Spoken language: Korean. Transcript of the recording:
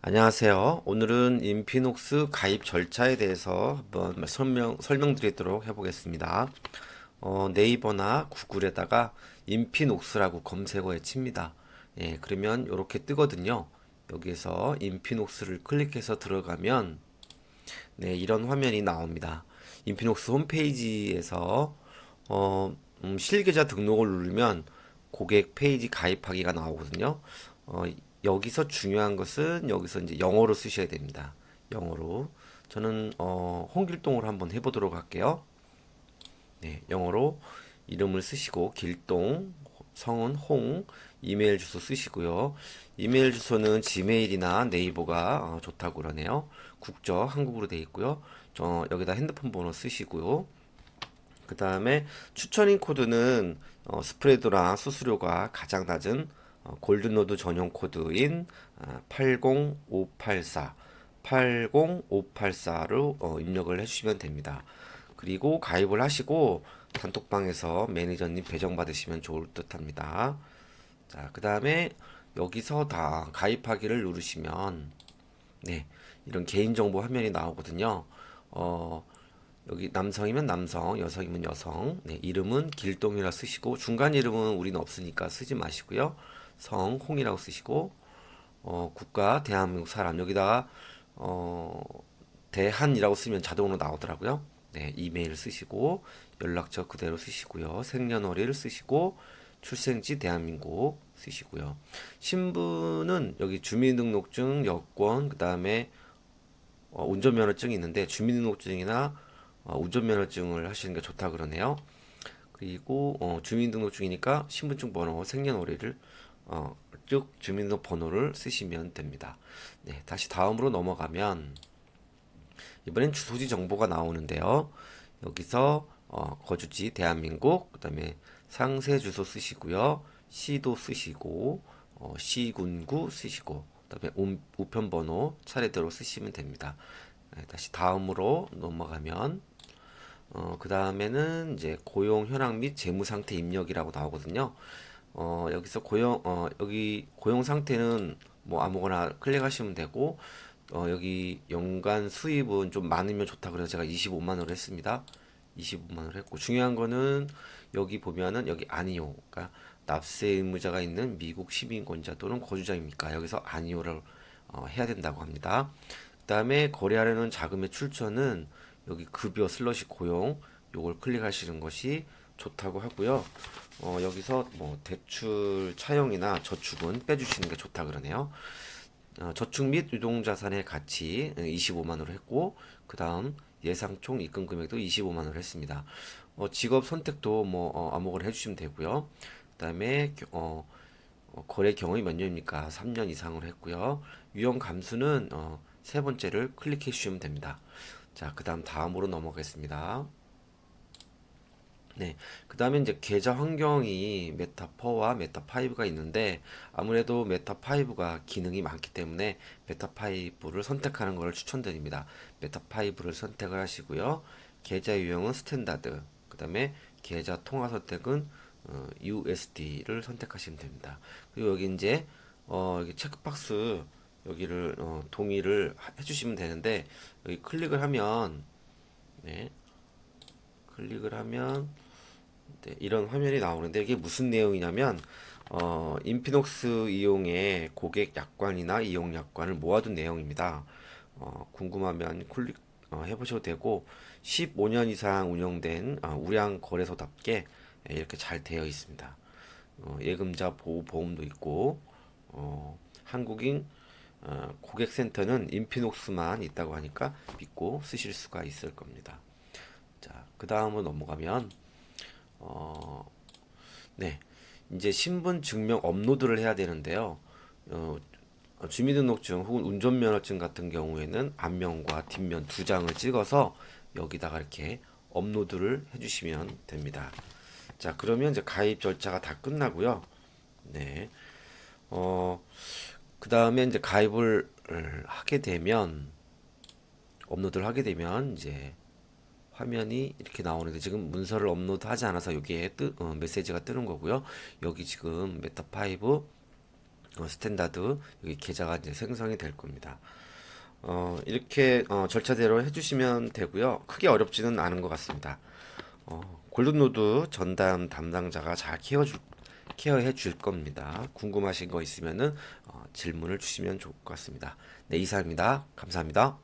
안녕하세요. 오늘은 인피녹스 가입 절차에 대해서 한번 설명, 설명드리도록 해보겠습니다. 어, 네이버나 구글에다가 인피녹스라고 검색어에 칩니다. 예, 그러면 이렇게 뜨거든요. 여기에서 인피녹스를 클릭해서 들어가면 네, 이런 화면이 나옵니다. 인피녹스 홈페이지에서 어, 음, 실계좌 등록을 누르면 고객 페이지 가입하기가 나오거든요. 어, 여기서 중요한 것은 여기서 이제 영어로 쓰셔야 됩니다. 영어로. 저는 어, 홍길동으로 한번 해보도록 할게요. 네, 영어로 이름을 쓰시고 길동, 성은 홍, 이메일 주소 쓰시고요. 이메일 주소는 지메일이나 네이버가 어, 좋다고 그러네요. 국적 한국으로 되어 있고요. 저 여기다 핸드폰 번호 쓰시고요. 그 다음에 추천인 코드는 어, 스프레드랑 수수료가 가장 낮은 어, 골든노드 전용 코드인 아, 80584 80584로 어, 입력을 해주시면 됩니다. 그리고 가입을 하시고 단톡방에서 매니저님 배정 받으시면 좋을 듯 합니다. 자, 그 다음에 여기서 다 가입하기를 누르시면 네, 이런 개인정보 화면이 나오거든요. 어, 여기 남성이면 남성, 여성이면 여성. 네, 이름은 길동이라 쓰시고 중간 이름은 우리는 없으니까 쓰지 마시고요. 성 홍이라고 쓰시고 어, 국가 대한민국 사람 여기다가 어, 대한이라고 쓰면 자동으로 나오더라고요. 네, 이메일 쓰시고 연락처 그대로 쓰시고요. 생년월일 쓰시고 출생지 대한민국 쓰시고요. 신분은 여기 주민등록증, 여권, 그다음에 어, 운전면허증이 있는데 주민등록증이나 어, 운전면허증을 하시는 게 좋다 그러네요. 그리고 어, 주민등록증이니까 신분증 번호, 생년월일을 어, 쭉 주민등록 번호를 쓰시면 됩니다. 네, 다시 다음으로 넘어가면 이번엔 주소지 정보가 나오는데요. 여기서 어, 거주지 대한민국, 그다음에 상세 주소 쓰시고요. 시도 쓰시고 어, 시군구 쓰시고 그다음에 우- 우편 번호 차례대로 쓰시면 됩니다. 네, 다시 다음으로 넘어가면 어, 그 다음에는 이제 고용 현황 및 재무 상태 입력이라고 나오거든요. 어, 여기서 고용, 어, 여기 고용 상태는 뭐 아무거나 클릭하시면 되고, 어, 여기 연간 수입은 좀 많으면 좋다 그래서 제가 25만 원을 했습니다. 25만 원을 했고, 중요한 거는 여기 보면은 여기 아니요. 그러니까 납세 의무자가 있는 미국 시민권자 또는 거주자입니까? 여기서 아니요를 어, 해야 된다고 합니다. 그다음에 거래하려는 자금의 출처는 여기 급여 슬러시 고용 요걸 클릭하시는 것이 좋다고 하고요. 어, 여기서 뭐 대출 차용이나 저축은 빼주시는 게 좋다 그러네요. 어, 저축 및 유동자산의 가치 25만 원을 했고 그 다음 예상 총 입금 금액도 25만 원을 했습니다. 어, 직업 선택도 뭐 어, 아무거나 해주시면 되고요. 그 다음에 어, 어, 거래 경험이 몇 년입니까? 3년 이상으로 했고요. 유형 감수는 어, 세 번째를 클릭해 주시면 됩니다. 자, 그 다음 다음으로 넘어가겠습니다. 네. 그 다음에 이제 계좌 환경이 메타 4와 메타 5가 있는데 아무래도 메타 5가 기능이 많기 때문에 메타 5를 선택하는 것을 추천드립니다. 메타 5를 선택을 하시고요. 계좌 유형은 스탠다드. 그 다음에 계좌 통화 선택은 어, USD를 선택하시면 됩니다. 그리고 여기 이제 어, 여기 체크박스 여기를 어, 동의를 하- 해주시면 되는데 여기 클릭을 하면 네, 클릭을 하면 네, 이런 화면이 나오는데 이게 무슨 내용이냐면 어, 인피녹스 이용의 고객 약관이나 이용 약관을 모아둔 내용입니다. 어, 궁금하면 클릭 어, 해보셔도 되고 15년 이상 운영된 어, 우량 거래소답게 예, 이렇게 잘 되어 있습니다. 어, 예금자 보호 보험도 있고 어, 한국인 어, 고객센터는 인피녹스만 있다고 하니까 믿고 쓰실 수가 있을 겁니다. 자, 그 다음으로 넘어가면 어, 네, 이제 신분 증명 업로드를 해야 되는데요. 어, 주민등록증 혹은 운전면허증 같은 경우에는 앞면과 뒷면 두 장을 찍어서 여기다가 이렇게 업로드를 해주시면 됩니다. 자, 그러면 이제 가입 절차가 다 끝나고요. 네, 어, 그 다음에 이제 가입을 하게 되면 업로드를 하게 되면 이제 화면이 이렇게 나오는데 지금 문서를 업로드하지 않아서 여기에 뜨, 어, 메시지가 뜨는 거고요. 여기 지금 메타5 어, 스탠다드 여기 계좌가 이제 생성이 될 겁니다. 어, 이렇게 어, 절차대로 해주시면 되고요. 크게 어렵지는 않은 것 같습니다. 어, 골든노드 전담 담당자가 잘 케어줄, 케어해 줄 겁니다. 궁금하신 거 있으면은 어, 질문을 주시면 좋을 것 같습니다. 네, 이상입니다. 감사합니다.